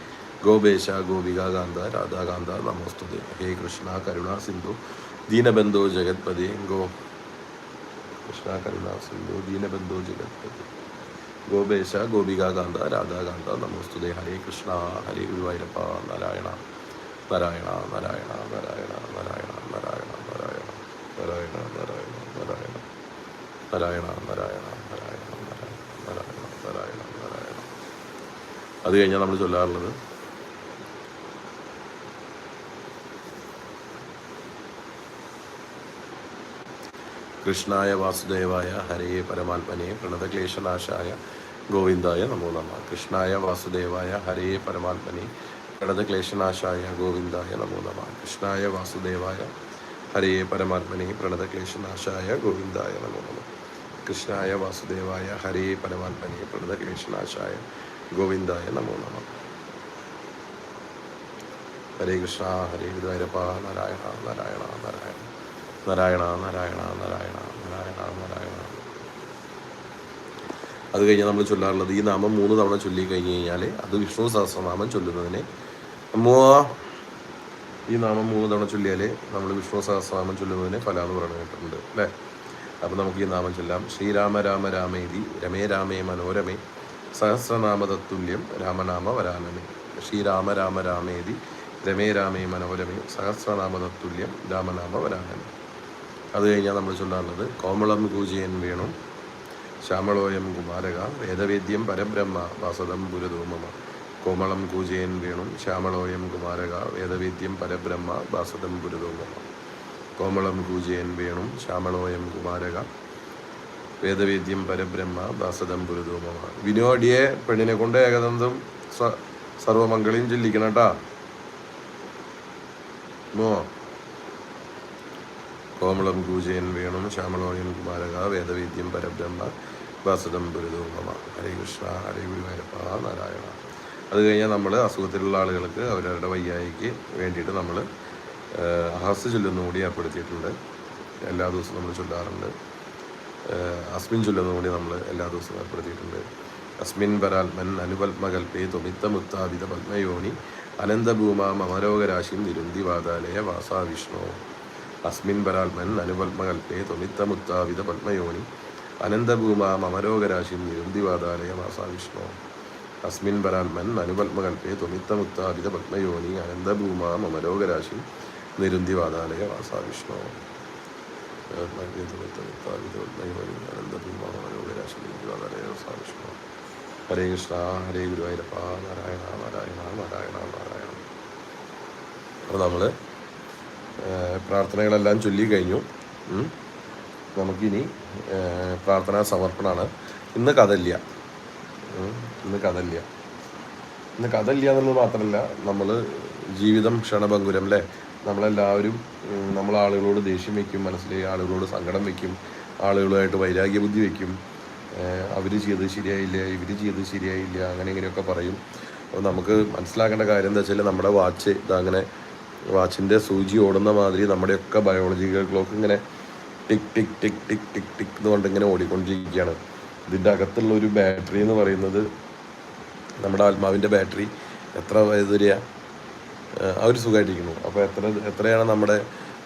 ഗോപേശ ഗോപിക കാന്ത രാധാകാന്ത നമോസ്തുതി. ഹേ കൃഷ്ണ കരുണാ സിന്ധു ദീനബന്ധു ജഗത്പതി ഗോ കൃഷ്ണ കരുണാ സിന്ധു ദീനബന്ധു ജഗത്പതി ഗോപേശ ഗോപികാകാന്ത രാധാകാന്ത നമോസ്തുതേ ഹരേ കൃഷ്ണ ഹരേ ഗുരുവായൂരപ്പ നാരായണ നാരായണ നാരായണ നാരായണ നാരായണ നാരായണ നാരായണ നാരായണ നാരായണ നാരായണ നാരായണ നാരായണ നാരായണ നാരായണ നാരായണ നാരായണ നാരായണ അത് കഴിഞ്ഞാൽ നമ്മൾ ചൊല്ലാറുള്ളത് കൃഷ്ണായ വാസുദേവായ ഹരേ പരമാത്മനെ പ്രണതക്ലേശനാശായ ഗോവിന്ദായ നമോ നമ. കൃഷ്ണായ വാസുദേവായ ഹരേ പരമാത്മനെ പ്രണതക്ലേശനാശായ ഗോവിന്ദായ നമോ നമ. കൃഷ്ണായ വാസുദേവായ ഹരേ പരമാത്മനെ പ്രണതക്ലേശനാശായ ഗോവിന്ദായ നമോ നമ. കൃഷ്ണായ വാസുദേവായ ഹരേ പരമാത്മനെ പ്രണതക്ലേശനാശായ ഗോവിന്ദായ നമോ നമ. ഹരേ കൃഷ്ണ ഹരേ ഗുരുവായൂരപ്പ നാരായണ നാരായണ നാരായണ. നാരായണ നാരായണ നാരായണ നാരായണ നാരായണ. അത് കഴിഞ്ഞാൽ നമ്മൾ ചൊല്ലാറുള്ളത് ഈ നാമം മൂന്ന് തവണ ചൊല്ലി കഴിഞ്ഞ് കഴിഞ്ഞാൽ അത് വിഷ്ണു സഹസ്രനാമം ചൊല്ലുന്നതിന്. അമ്മോ ഈ നാമം മൂന്ന് തവണ ചൊല്ലിയാൽ നമ്മൾ വിഷ്ണു സഹസ്രനാമം ചൊല്ലുന്നതിന് ഫലാന്ന് പറയുന്നത് കേട്ടിട്ടുണ്ട് അല്ലേ? അപ്പം നമുക്ക് ഈ നാമം ചൊല്ലാം. ശ്രീരാമ രാമ രാമേതി രമേ രാമേ മനോരമേ സഹസ്രനാമതത്തുല്യം രാമനാമ വരാനമേ. ശ്രീരാമ രാമ രാമേതി രമേ രാമേ മനോരമേ സഹസ്രനാമതത്തുല്യം രാമനാമ വരാനമേ. അത് കഴിഞ്ഞാൽ നമ്മൾ ചൊല്ലാറുള്ളത്. കോമളം കൂജയൻ വേണു. ശ്യാമളോയം കുമാരക. വേദവേദ്യം പരബ്രഹ്മ. വാസതം പുരതോമമ. കോമളം കൂജയൻ വേണു. ശ്യാമളോയം കുമാരക. വേദവേദ്യം പരബ്രഹ്മ. വാസതം പുരതോമമ. കോമളം കൂജയൻ വേണു. ശ്യാമളോയം കുമാരക. വേദവേദ്യം പരബ്രഹ്മ. വാസതം പുരതോമമ. വിനോടിയെ പെണ്ണിനെ കൊണ്ട് ഏകദന്തം സർവമംഗളിയും ചൊല്ലിക്കണം കേട്ടാ മോ കോമളം കൂജയൻ വേണു ശ്യാമളോയൻ കുമാരക വേദവേദ്യം പരബ്രഹ്മ വാസുദം പുരുതോമ ഹരേ കൃഷ്ണ ഹരേ ഗുരുവായൂരപ്പ നാരായണ. അത് കഴിഞ്ഞാൽ നമ്മൾ അസുഖത്തിലുള്ള ആളുകൾക്ക് അവരവരുടെ വയ്യായിക്ക് വേണ്ടിയിട്ട് നമ്മൾ അഹസ് ചൊല്ലുന്ന കൂടി ഏർപ്പെടുത്തിയിട്ടുണ്ട്. എല്ലാ ദിവസവും നമ്മൾ ചൊല്ലാറുണ്ട്. അസ്മിൻ ചൊല്ലുന്ന കൂടി നമ്മൾ എല്ലാ ദിവസവും ഏർപ്പെടുത്തിയിട്ടുണ്ട്. അസ്മിൻ പരാത്മൻ അനുപത്മകൽപേ ത്വമിത്ത മുത്താവിത പത്മയോനി അനന്തഭൂമ മമരോഗരാശിം നിരുന്തി വാതാലയ വാസാ വിഷ്ണു അസ്മിൻ പരാത്മൻ അനുപത്മകൽപ്പേ ത്വമിത്ത മുത്താവിത പത്മയോനി. അനന്തഭൂമാ മമരോഗരാശി നിരുന്തി വാതാലയ വാസാ വിഷ്ണു അസ്മിൻ പരാത്മൻ അനുപത്മകൽപ്പേ ത്വമിത്ത മുത്താവിത പത്മയോനി. അനന്തഭൂമാ മമരോഗരാശി നിരുന്തിവാദാലയ വാസാ വിഷ്ണു ഹരേ കൃഷ്ണ ഹരേ ഗുരുവായൂരപ്പ നാരായണ നാരായണ നാരായണ നാരായണ. അപ്പോൾ നമ്മൾ പ്രാർത്ഥനകളെല്ലാം ചൊല്ലി കഴിഞ്ഞു. നമുക്കിനി പ്രാർത്ഥനാ സമർപ്പണമാണ് ഇന്ന് കഥല്യ. ഇന്ന് കഥല്യ ഇന്ന് കഥല്യ എന്നുള്ളത് മാത്രമല്ല നമ്മൾ ജീവിതം ക്ഷണഭങ്കുരം അല്ലേ നമ്മളെല്ലാവരും നമ്മൾ ആളുകളോട് ദേഷ്യം വയ്ക്കും മനസ്സിൽ ആളുകളോട് സങ്കടം വയ്ക്കും ആളുകളുമായിട്ട് വൈരാഗ്യ ബുദ്ധി വയ്ക്കും അവർ ചെയ്തത് ശരിയായില്ല ഇവർ ചെയ്തത് ശരിയായില്ല അങ്ങനെ ഇങ്ങനെയൊക്കെ പറയും. അപ്പോൾ നമുക്ക് മനസ്സിലാക്കേണ്ട കാര്യം എന്താ വെച്ചാൽ നമ്മുടെ വാച്ച് ഇതങ്ങനെ വാച്ചിന്റെ സൂചി ഓടുന്ന മാതിരി നമ്മുടെയൊക്കെ ബയോളജിക്കൽ ക്ലോക്ക് ഇങ്ങനെ tick tick tick tick tick tick എന്ന് പറഞ്ഞിട്ട് ഇങ്ങനെ ഓടിക്കൊണ്ടിരിക്കുകയാണ്. ഇതിന്റെ അകത്തുള്ള ഒരു ബാറ്ററി എന്ന് പറയുന്നത് നമ്മുടെ ആത്മാവിന്റെ ബാറ്ററി. എത്ര വൈദ്യുതിയ ആ ഒരു സുഖമായിട്ടിരിക്കുന്നു. അപ്പോൾ എത്ര എത്രയാണ് നമ്മുടെ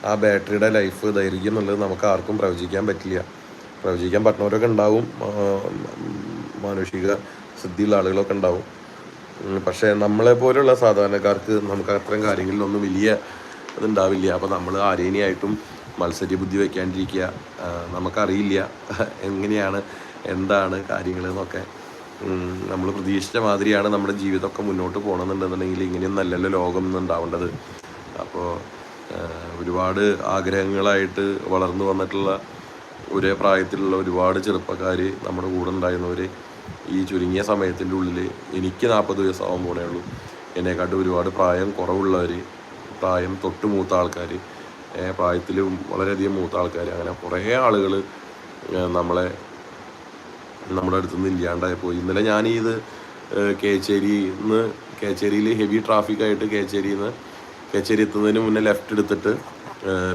ആ ബാറ്ററിയുടെ ലൈഫ് ദൈർഘ്യം എന്നുള്ളത് നമുക്ക് ആർക്കും പ്രവചിക്കാൻ പറ്റില്ല. പ്രവചിക്കാൻ പറ്റുന്നവരൊക്കെ ഉണ്ടാവും. മാനുഷിക സിദ്ധിയുള്ള ആളുകളൊക്കെ ഉണ്ടാവും. പക്ഷേ നമ്മളെ പോലുള്ള സാധാരണക്കാർക്ക് നമുക്ക് അത്തരം കാര്യങ്ങളിലൊന്നും വലിയ ഇതുണ്ടാവില്ല. അപ്പോൾ നമ്മൾ ആരേനിയായിട്ടും മത്സര ബുദ്ധി വയ്ക്കാണ്ടിരിക്കുക നമുക്കറിയില്ല എങ്ങനെയാണ് എന്താണ് കാര്യങ്ങൾ എന്നൊക്കെ. നമ്മൾ പ്രതീക്ഷിച്ച മാതിരിയാണ് നമ്മുടെ ജീവിതമൊക്കെ മുന്നോട്ട് പോകണമെന്നുണ്ടെന്നുണ്ടെങ്കിൽ ഇങ്ങനെയൊന്നും അല്ലല്ലോ ലോകം ഉണ്ടാവേണ്ടത് അപ്പോൾ ഒരുപാട് ആഗ്രഹങ്ങളായിട്ട് വളർന്നു വന്നിട്ടുള്ള ഒരേ പ്രായത്തിലുള്ള ഒരുപാട് ചെറുപ്പക്കാർ നമ്മുടെ കൂടെ ഉണ്ടായിരുന്നവർ ഈ ചുരുങ്ങിയ സമയത്തിന്റെ ഉള്ളിൽ എനിക്ക് നാൽപ്പത് വയസ്സാവാൻ പോണേ ഉള്ളൂ. എന്നെക്കാട്ട് ഒരുപാട് പ്രായം കുറവുള്ളവർ പ്രായം തൊട്ട് മൂത്ത ആൾക്കാർ പ്രായത്തിൽ വളരെയധികം മൂത്ത ആൾക്കാർ അങ്ങനെ കുറേ ആളുകൾ നമ്മളെ നമ്മുടെ അടുത്ത് നിന്ന് ഇല്ലാണ്ടായി പോയി. ഇന്നലെ ഞാൻ ഇത് കേച്ചേരിയിൽ നിന്ന് കേച്ചേരിയിൽ ഹെവി ട്രാഫിക് ആയിട്ട് കേച്ചേരിയിൽ നിന്ന് കേച്ചേരി എത്തുന്നതിന് മുന്നേ ലെഫ്റ്റ് എടുത്തിട്ട്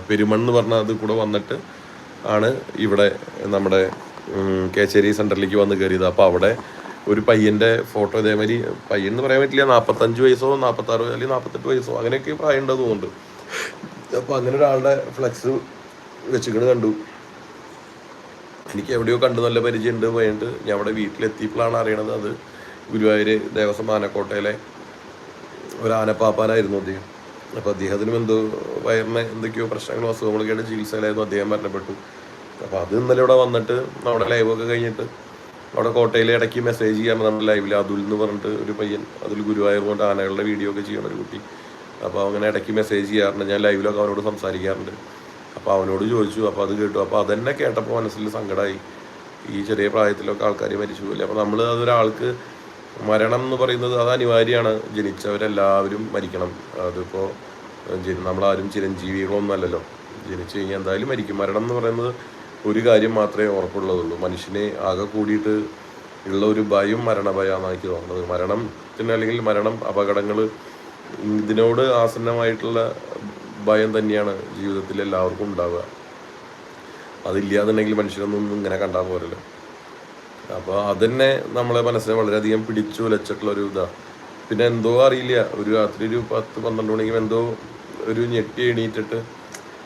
പെരുമൺ എന്ന് പറഞ്ഞ അത് കൂടെ വന്നിട്ട് ആണ് ഇവിടെ നമ്മുടെ കേച്ചേരി സെന്ററിലേക്ക് വന്ന് കയറിയത്. അപ്പോൾ അവിടെ ഒരു പയ്യന്റെ ഫോട്ടോ ഇതേമാതിരി പയ്യൻ എന്ന് പറയാൻ പറ്റില്ല നാൽപ്പത്തഞ്ച് വയസ്സോ നാൽപ്പത്താറ് അല്ലെങ്കിൽ നാൽപ്പത്തെട്ട് വയസ്സോ അങ്ങനെയൊക്കെ പ്രായം ഉണ്ടെന്ന് തോന്നുന്നുണ്ട്. അപ്പോൾ അങ്ങനെ ഒരാളുടെ ഫ്ലെക്സ് വെച്ചിക്കണ് കണ്ടു. എനിക്ക് എവിടെയോ കണ്ടു നല്ല പരിചയമുണ്ട് പോയിട്ട്. ഞാൻ അവിടെ വീട്ടിലെത്തിയപ്പോഴാണ് അറിയണത് അത് ഗുരുവായൂർ ദേവസ്വം ആനക്കോട്ടയിലെ ഒരു ആനപ്പാപ്പാനായിരുന്നു അദ്ദേഹം. അപ്പോൾ അദ്ദേഹത്തിനും എന്തോ വയറിന് എന്തൊക്കെയോ പ്രശ്നങ്ങളോ അസുഖങ്ങളൊക്കെയാണ് ചികിത്സയിലായിരുന്നു. അദ്ദേഹം മരണപ്പെട്ടു. അപ്പോൾ അത് ഇന്നലെ ഇവിടെ വന്നിട്ട് നമ്മുടെ ലൈവൊക്കെ കഴിഞ്ഞിട്ട് അവിടെ കോട്ടയിൽ ഇടയ്ക്ക് മെസ്സേജ് ചെയ്യാൻ നമ്മുടെ ലൈവിൽ അതുൽ എന്ന് പറഞ്ഞിട്ട് ഒരു പയ്യൻ അതിൽ ഗുരുവായൂർ കൊണ്ട് ആനകളുടെ വീഡിയോ ഒക്കെ ചെയ്യണ ഒരു കുട്ടി. അപ്പോൾ അങ്ങനെ ഇടയ്ക്ക് മെസ്സേജ് ചെയ്യാറുണ്ട്. ഞാൻ ലൈവിലൊക്കെ അവനോട് സംസാരിക്കാറുണ്ട്. അപ്പോൾ അവനോട് ചോദിച്ചു. അപ്പോൾ അത് കേട്ടു. അപ്പോൾ അതന്നെ കേട്ടപ്പോൾ മനസ്സിൽ സങ്കടമായി ഈ ചെറിയ പ്രായത്തിലൊക്കെ ആൾക്കാർ മരിച്ചു പോയില്ലേ? അപ്പോൾ നമ്മൾ അതൊരാൾക്ക് മരണം എന്ന് പറയുന്നത് അത് അനിവാര്യമാണ്. ജനിച്ചവരെല്ലാവരും മരിക്കണം. അതിപ്പോൾ നമ്മളാരും ചിരഞ്ജീവികളൊന്നും അല്ലല്ലോ. ജനിച്ചു കഴിഞ്ഞാൽ എന്തായാലും മരിക്കും. മരണം എന്ന് പറയുന്നത് ഒരു കാര്യം മാത്രമേ ഉറപ്പുള്ളതുള്ളൂ. മനുഷ്യനെ ആകെ കൂടിയിട്ട് ഉള്ള ഒരു ഭയം മരണഭയമാണ് എനിക്ക് തോന്നുന്നത്. മരണത്തിന് അല്ലെങ്കിൽ മരണം അപകടങ്ങൾ ഇതിനോട് ആസന്നമായിട്ടുള്ള ഭയം തന്നെയാണ് ജീവിതത്തിൽ എല്ലാവർക്കും ഉണ്ടാവുക. അതില്ലാന്നുണ്ടെങ്കിൽ മനുഷ്യരൊന്നും ഇങ്ങനെ കണ്ടാൽ പോരല്ലോ. അപ്പോൾ അതന്നെ നമ്മളെ മനസ്സിനെ വളരെയധികം പിടിച്ചു ഉലച്ചിട്ടുള്ള ഒരു ഇതാണ് പിന്നെ എന്തോ അറിയില്ല. ഒരു രാത്രി ഒരു പത്ത് പന്ത്രണ്ട് മണിക്ക് എന്തോ ഒരു ഞെട്ടി എണീറ്റിട്ട്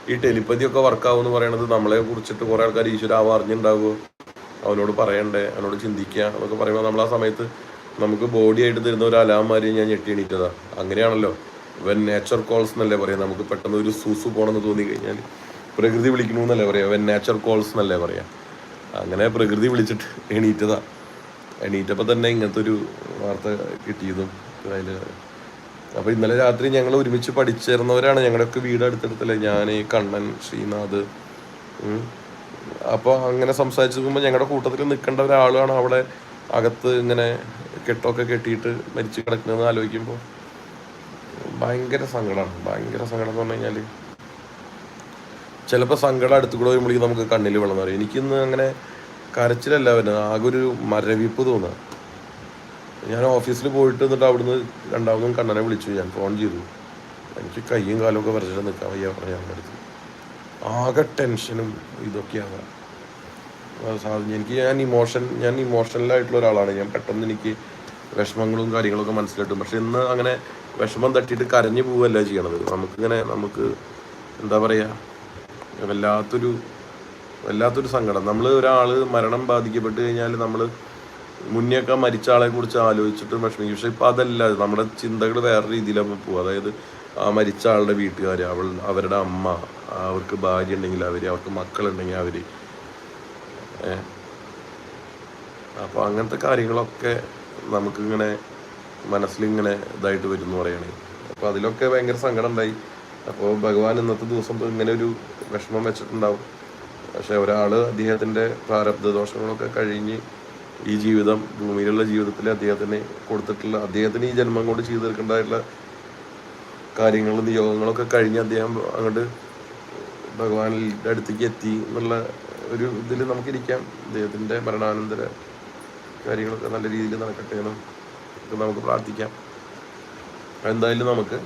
ഈ ടെലിപ്പതി ഒക്കെ വർക്കാവും എന്ന് പറയണത് നമ്മളെ കുറിച്ചിട്ട് കുറേ ആൾക്കാർ ഈശ്വരാവ് അറിഞ്ഞിട്ടുണ്ടാവുമോ അവനോട് പറയണ്ടേ? അവനോട് ചിന്തിക്കുക എന്നൊക്കെ പറയുമ്പോൾ നമ്മൾ ആ സമയത്ത് നമുക്ക് ബോഡി ആയിട്ട് തരുന്ന ഒരു അലാമാരി ഞാൻ ഞെട്ടി എണീറ്റതാ. അങ്ങനെയാണല്ലോ. വെൻ നേച്ചർ കോൾസ് എന്നല്ലേ പറയാം. നമുക്ക് പെട്ടെന്ന് ഒരു സൂസു പോകണമെന്ന് തോന്നി കഴിഞ്ഞാൽ പ്രകൃതി വിളിക്കണു എന്നല്ലേ പറയാം. വെൻ നേച്ചർ കോൾസ് എന്നല്ലേ പറയാം. അങ്ങനെ പ്രകൃതി വിളിച്ചിട്ട് എണീറ്റതാ. എണീറ്റപ്പോൾ തന്നെ ഇങ്ങനത്തെ ഒരു വാർത്ത കിട്ടിയതും അതിൽ അപ്പോൾ ഇന്നലെ രാത്രി ഞങ്ങൾ ഒരുമിച്ച് പഠിച്ചിരുന്നവരാണ് ഞങ്ങളുടെയൊക്കെ വീട് അടുത്തടുത്തല്ലേ. ഞാൻ കണ്ണൻ ശ്രീനാഥ് അപ്പൊ അപ്പോൾ അങ്ങനെ സംസാരിച്ച് പോകുമ്പോൾ ഞങ്ങളുടെ കൂട്ടത്തിൽ നിൽക്കേണ്ട ഒരാളാണ് അവിടെ അകത്ത് ഇങ്ങനെ കെട്ടൊക്കെ കെട്ടിയിട്ട് മരിച്ചു കിടക്കുന്നതെന്ന് ആലോചിക്കുമ്പോൾ ഭയങ്കര സങ്കടമാണ് ഭയങ്കര സങ്കടം എന്ന് പറഞ്ഞു കഴിഞ്ഞാൽ ചിലപ്പോൾ സങ്കടം അടുത്ത് കൂടെ വരുമ്പോഴേക്കും നമുക്ക് കണ്ണിൽ വെള്ളം എനിക്കിന്ന് അങ്ങനെ കരച്ചിലല്ല വരുന്നത്. ആകെ ഒരു മരവിപ്പ് തോന്നുക ഞാൻ ഓഫീസിൽ പോയിട്ട് എന്നിട്ട് അവിടുന്ന് രണ്ടാമതും കണ്ണനെ വിളിച്ചു. ഞാൻ ഫോൺ ചെയ്തു. എനിക്ക് കയ്യും ഒക്കെ വരച്ചിട്ട് നിൽക്കാൻ വയ്യ പറഞ്ഞു ഞങ്ങളുടെ അടുത്ത് ആകെ ടെൻഷനും സാ- എനിക്ക് ഞാൻ ഇമോഷൻ ഞാൻ ഇമോഷണലായിട്ടുള്ള ഒരാളാണ്. ഞാൻ പെട്ടെന്ന് എനിക്ക് വിഷമങ്ങളും കാര്യങ്ങളൊക്കെ മനസ്സിലായിട്ടും. പക്ഷെ ഇന്ന് അങ്ങനെ വിഷമം തട്ടിയിട്ട് കരഞ്ഞു പോവുകയല്ല ചെയ്യണത്. നമുക്കിങ്ങനെ നമുക്ക് എന്താ പറയുക വല്ലാത്തൊരു വല്ലാത്തൊരു സങ്കടം. നമ്മൾ ഒരാൾ മരണം ബാധിക്കപ്പെട്ട് കഴിഞ്ഞാൽ നമ്മൾ മുന്നെയൊക്കെ മരിച്ച ആളെ കുറിച്ച് ആലോചിച്ചിട്ട് വിഷമിക്കും. പക്ഷെ ഇപ്പം അതല്ല നമ്മുടെ ചിന്തകൾ വേറെ രീതിയിലാകുമ്പോൾ പോകും അതായത് ആ മരിച്ച ആളുടെ വീട്ടുകാർ അവൾ അവരുടെ അമ്മ അവർക്ക് ഭാര്യ ഉണ്ടെങ്കിൽ അവർ അവർക്ക് മക്കളുണ്ടെങ്കിൽ അവർ അപ്പോൾ അങ്ങനത്തെ കാര്യങ്ങളൊക്കെ നമുക്കിങ്ങനെ മനസ്സിലിങ്ങനെ ഇതായിട്ട് വരും എന്ന് പറയണേ. അപ്പോൾ അതിലൊക്കെ ഭയങ്കര സങ്കടം ഉണ്ടായി അപ്പോൾ ഭഗവാൻ ഇന്നത്തെ ദിവസം ഇങ്ങനെ ഒരു വിഷമം വെച്ചിട്ടുണ്ടാവും. പക്ഷെ ഒരാൾ അദ്ദേഹത്തിന്റെ പ്രാരബ്ധ ദോഷങ്ങളൊക്കെ കഴിഞ്ഞ് ഈ ജീവിതം ഭൂമിയിലുള്ള ജീവിതത്തിൽ അദ്ദേഹത്തിന് കൊടുത്തിട്ടുള്ള അദ്ദേഹത്തിന് ഈ ജന്മം കൊണ്ട് ചെയ്തു തീർക്കേണ്ടതായിട്ടുള്ള കാര്യങ്ങളും നിയോഗങ്ങളൊക്കെ കഴിഞ്ഞ് അദ്ദേഹം അങ്ങോട്ട് ഭഗവാനിന്റെ അടുത്തേക്ക് എത്തി എന്നുള്ള ഒരു ഇതിൽ നമുക്കിരിക്കാം. അദ്ദേഹത്തിന്റെ മരണാനന്തര കാര്യങ്ങളൊക്കെ നല്ല രീതിയിൽ നടക്കട്ടെ എന്നും ഒക്കെ നമുക്ക് പ്രാർത്ഥിക്കാം. എന്തായാലും നമുക്ക്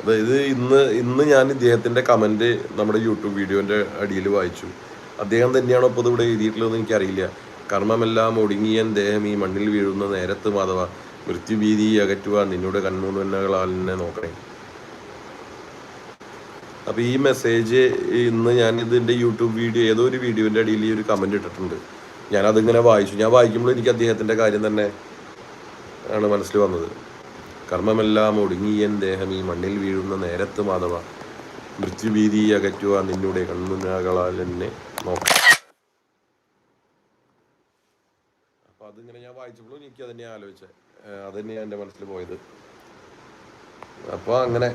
അതായത് ഇന്ന് ഇന്ന് ഞാൻ ഇദ്ദേഹത്തിന്റെ കമന്റ് നമ്മുടെ യൂട്യൂബ് വീഡിയോന്റെ അടിയിൽ വായിച്ചു. അദ്ദേഹം തന്നെയാണോ ഇപ്പോൾ ഇവിടെ എഴുതിയിട്ടുള്ളതെന്ന് എനിക്കറിയില്ല. കർമ്മമെല്ലാം ഒടുങ്ങിയൻ ദേഹം ഈ മണ്ണിൽ വീഴുന്ന നേരത്ത് മാധവ മൃത്യുഭീതി അകറ്റുക നിന്നോട് കൺമുന്നകളാൽ എന്നെ നോക്കണേ. അപ്പോൾ ഈ മെസ്സേജ് ഇന്ന് ഞാൻ ഇതിന്റെ യൂട്യൂബ് വീഡിയോ ഏതോ ഒരു വീഡിയോന്റെ അടിയിൽ ഈ ഒരു കമന്റ് ഇട്ടിട്ടുണ്ട്. ഞാനതിങ്ങനെ വായിച്ചു. ഞാൻ വായിക്കുമ്പോൾ എനിക്ക് അദ്ദേഹത്തിന്റെ കാര്യം തന്നെ ആണ് മനസ്സിൽ വന്നത്. കർമ്മമെല്ലാം ഒടുങ്ങിയൻ ദേഹം ഈ മണ്ണിൽ വീഴുന്ന നേരത്ത് മാധവ. മൃത്യുഭീതി അകറ്റുക നിന്നുടെ കണ്ണുനകളാൽ എന്നെ നോക്കാം. അപ്പൊ അതിങ്ങനെ ഞാൻ വായിച്ചപ്പോഴും എനിക്ക് അതന്നെ ആലോചിച്ചത് അതന്നെയാണ് എന്റെ മനസ്സിൽ പോയത്. അപ്പോൾ അങ്ങനെ.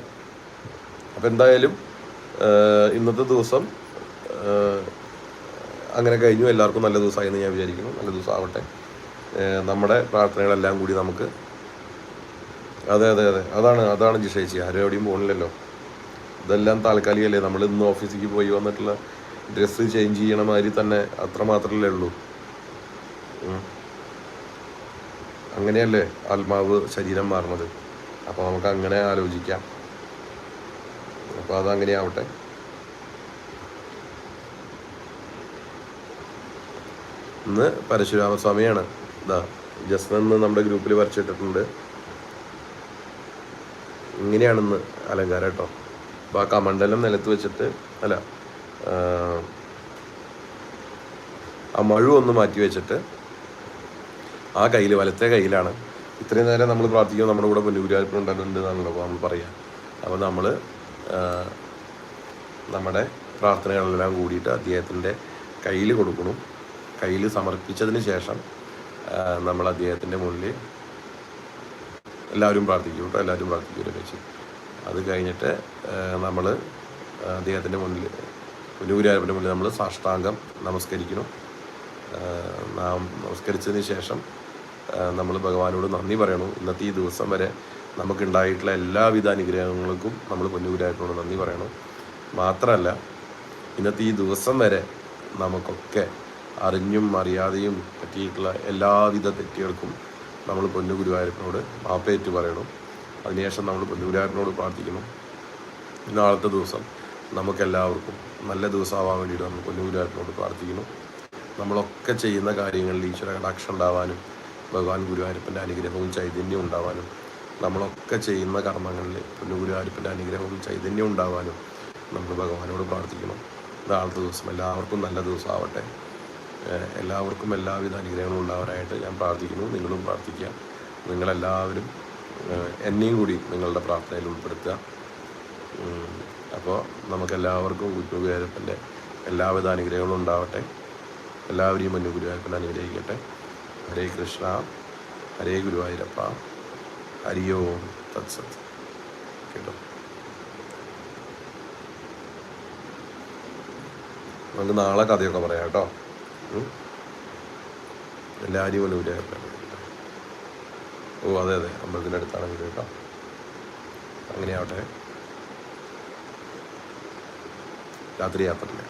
അപ്പം എന്തായാലും ഇന്നത്തെ ദിവസം അങ്ങനെ കഴിഞ്ഞു. എല്ലാവർക്കും നല്ല ദിവസമായി എന്ന് ഞാൻ വിചാരിക്കുന്നു. നല്ല ദിവസം ആവട്ടെ. നമ്മുടെ പ്രാർത്ഥനകളെല്ലാം കൂടി നമുക്ക് അതെ അതെ അതെ. അതാണ് അതാണ് ജിഷേച്ചി ആരും എവിടെയും പോകണില്ലല്ലോ ഇതെല്ലാം താൽക്കാലികമല്ലേ നമ്മൾ ഇന്ന് ഓഫീസിലേക്ക് പോയി വന്നിട്ടുള്ള ഡ്രസ്സ് ചേഞ്ച് ചെയ്യണ മാതിരി തന്നെ അത്ര മാത്രമല്ലേ ഉള്ളൂ. അങ്ങനെയല്ലേ ആത്മാവ് ശരീരം മാറുന്നത്? അപ്പോൾ നമുക്ക് അങ്ങനെ ആലോചിക്കാം. അപ്പോൾ അതങ്ങനെ ആവട്ടെ. ഇന്ന് പരശുരാമസ്വാമിയാണ്. ഇതാ ജസ്റ്റ് ഇന്ന് നമ്മുടെ ഗ്രൂപ്പിൽ വരച്ചിട്ടിട്ടുണ്ട് ഇങ്ങനെയാണെന്ന് അലങ്കാരം കേട്ടോ. അപ്പോൾ ആ കമണ്ഡലം നിലത്ത് വെച്ചിട്ട് അല്ല ആ, മഴു ഒന്ന് മാറ്റി വെച്ചിട്ട് ആ കയ്യിൽ വലത്തെ കയ്യിലാണ്. ഇത്രയും നേരം നമ്മൾ പ്രാർത്ഥിക്കുമ്പോൾ നമ്മുടെ കൂടെ പുനരുരാൽപ്പന ഉണ്ടായിട്ടുണ്ട് എന്നാണല്ലോ നമ്മൾ പറയാം. അപ്പോൾ നമ്മൾ നമ്മുടെ പ്രാർത്ഥനകളെല്ലാം കൂടിയിട്ട് അദ്ദേഹത്തിന്റെ കയ്യിൽ കൊടുക്കണം. കയ്യിൽ സമർപ്പിച്ചതിന് ശേഷം നമ്മൾ അദ്ദേഹത്തിന്റെ മുന്നിൽ എല്ലാവരും പ്രാർത്ഥിക്കും കേട്ടോ എല്ലാവരും പ്രാർത്ഥിക്കും ഒരുമിച്ച് അത് കഴിഞ്ഞിട്ട് നമ്മൾ അദ്ദേഹത്തിന്റെ മുന്നിൽ പുനൂരാരപ്പന്റെ മുന്നിൽ നമ്മൾ സാഷ്ടാംഗം നമസ്കരിക്കണം നാം നമസ്കരിച്ചതിന് ശേഷം നമ്മൾ ഭഗവാനോട് നന്ദി പറയണം. ഇന്നത്തെ ഈ ദിവസം വരെ നമുക്കുണ്ടായിട്ടുള്ള എല്ലാവിധ അനുഗ്രഹങ്ങൾക്കും നമ്മൾ പൊന്നൂരായപ്പനോട് നന്ദി പറയണം. മാത്രമല്ല ഇന്നത്തെ ഈ ദിവസം വരെ നമുക്കൊക്കെ അറിഞ്ഞും അറിയാതെയും പറ്റിയിട്ടുള്ള എല്ലാവിധ തെറ്റുകൾക്കും നമ്മൾ പൊന്നു ഗുരുവായൂരപ്പനോട് മാപ്പേറ്റ് പറയണം. അതിനുശേഷം നമ്മൾ പൊന്നു ഗുരുവായൂരപ്പനോട് പ്രാർത്ഥിക്കണം നാളത്തെ ദിവസം നമുക്കെല്ലാവർക്കും നല്ല ദിവസമാവാൻ വേണ്ടിയിട്ട് നമ്മൾ പൊന്നു ഗുരുവായൂരപ്പനോട് പ്രാർത്ഥിക്കണം നമ്മളൊക്കെ ചെയ്യുന്ന കാര്യങ്ങളിൽ ഈശ്വര കടാക്ഷം ഉണ്ടാവാനും ഭഗവാൻ ഗുരുവായൂരപ്പന്റെ അനുഗ്രഹവും ചൈതന്യം ഉണ്ടാവാനും നമ്മളൊക്കെ ചെയ്യുന്ന കർമ്മങ്ങളിൽ പൊന്നു ഗുരുവായൂരപ്പന്റെ അനുഗ്രഹവും ചൈതന്യം ഉണ്ടാവാനും നമ്മൾ ഭഗവാനോട് പ്രാർത്ഥിക്കണം നാളത്തെ ദിവസം എല്ലാവർക്കും നല്ല ദിവസമാവട്ടെ. എല്ലാവർക്കും എല്ലാവിധ അനുഗ്രഹങ്ങളും ഉണ്ടാവാനായിട്ട് ഞാൻ പ്രാർത്ഥിക്കുന്നു. നിങ്ങളും പ്രാർത്ഥിക്കുക. നിങ്ങളെല്ലാവരും എന്നെയും കൂടി നിങ്ങളുടെ പ്രാർത്ഥനയിൽ ഉൾപ്പെടുത്തുക. അപ്പോൾ നമുക്കെല്ലാവർക്കും ഗുരുവായൂരപ്പന്റെ എല്ലാവിധ അനുഗ്രഹങ്ങളും ഉണ്ടാവട്ടെ. എല്ലാവരെയും മുന്നു ഗുരുവായൂരപ്പൻ അനുഗ്രഹിക്കട്ടെ. ഹരേ കൃഷ്ണ ഹരേ ഗുരുവായൂരപ്പ ഹരിയോ തത്സത്. കേട്ടോ? നമുക്ക് നാളെ കഥയൊക്കെ പറയാം കേട്ടോ. ഉം. എല്ലാവരെയും മുന്നു ഓ അതെ അതെ. അമ്പലത്തിന്റെ അടുത്താണ് വീട് കേട്ടോ. അങ്ങനെയാവട്ടെ. രാത്രി യാത്രയില്ല